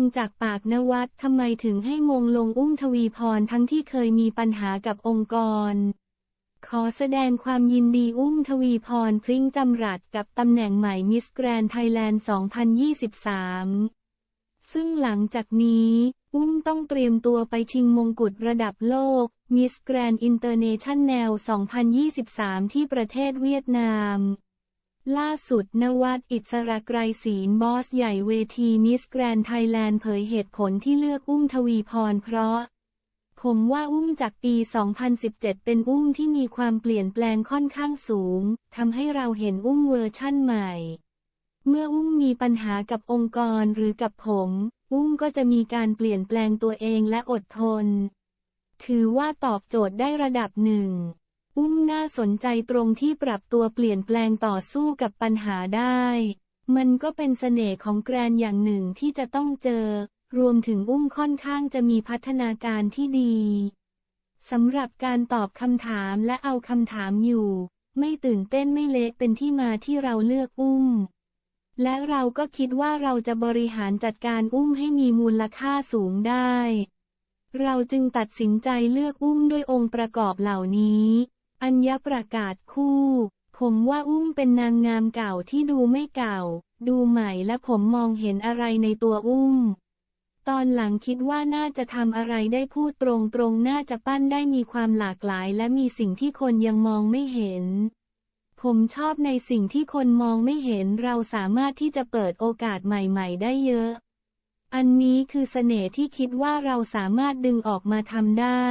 งจากปากนวัดทำไมถึงให้มงลงอุ้มทวีพรทั้งที่เคยมีปัญหากับองค์กร ขอแสดงความยินดีอุ้มทวีพรพริ้งจำรัดกับตำแหน่งใหม่มิสแกรนไทยแลนด์ 2023 ซึ่งหลังจากนี้อุ้มต้องเตรียมตัวไปชิงมงกุฎระดับโลกมิสแกรนอินเตอร์เนชั่นแนล 2023 ที่ประเทศเวียดนาม ล่าสุดนวัดอิสระไกรศีลบอสใหญ่เวทีมิสแกรนไทยแลนด์เผยเหตุผลที่เลือกอุ้มทวีพรเพราะ ผมว่าอุ้มจากปี 2017 เป็นอุ้มที่มีความเปลี่ยนแปลงค่อนข้างสูงทำให้เราเห็นอุ้มเวอร์ชั่นใหม่ เมื่ออุ้มมีปัญหากับองค์กรหรือกับผม อุ้มก็จะมีการเปลี่ยนแปลงตัวเองและอดทน ถือว่าตอบโจทย์ได้ระดับหนึ่ง อุ้มน่าสนใจตรงที่ปรับตัวเปลี่ยนแปลงต่อสู้กับปัญหาได้ มันก็เป็นเสน่ห์ของแกรนอย่างหนึ่งที่จะต้องเจอ รวมถึงอุ้มค่อนข้างจะมีพัฒนาการที่ดีสำหรับการตอบคำถามและเอาคำถามอยู่ ไม่ตื่นเต้นไม่เล็กเป็นที่มาที่เราเลือกอุ้ม และเราก็คิดว่าเราจะบริหารจัดการอุ้มให้มีมูลค่าสูงได้ เราจึงตัดสินใจเลือกอุ้มด้วยองค์ประกอบเหล่านี้ อัญญประกาศคู่ ผมว่าอุ้มเป็นนางงามเก่าที่ดูไม่เก่า ดูใหม่และผมมองเห็นอะไรในตัวอุ้ม ตอนหลังคิดว่าน่าจะทำอะไรได้พูดตรงๆ น่าจะปั้นได้มีความหลากหลาย และมีสิ่งที่คนยังมองไม่เห็น ผมชอบในสิ่งที่คนมองไม่เห็นเราสามารถที่จะเปิดโอกาสใหม่ ๆ ได้เยอะ อันนี้คือเสน่ห์ที่คิดว่าเราสามารถดึงออกมาทำได้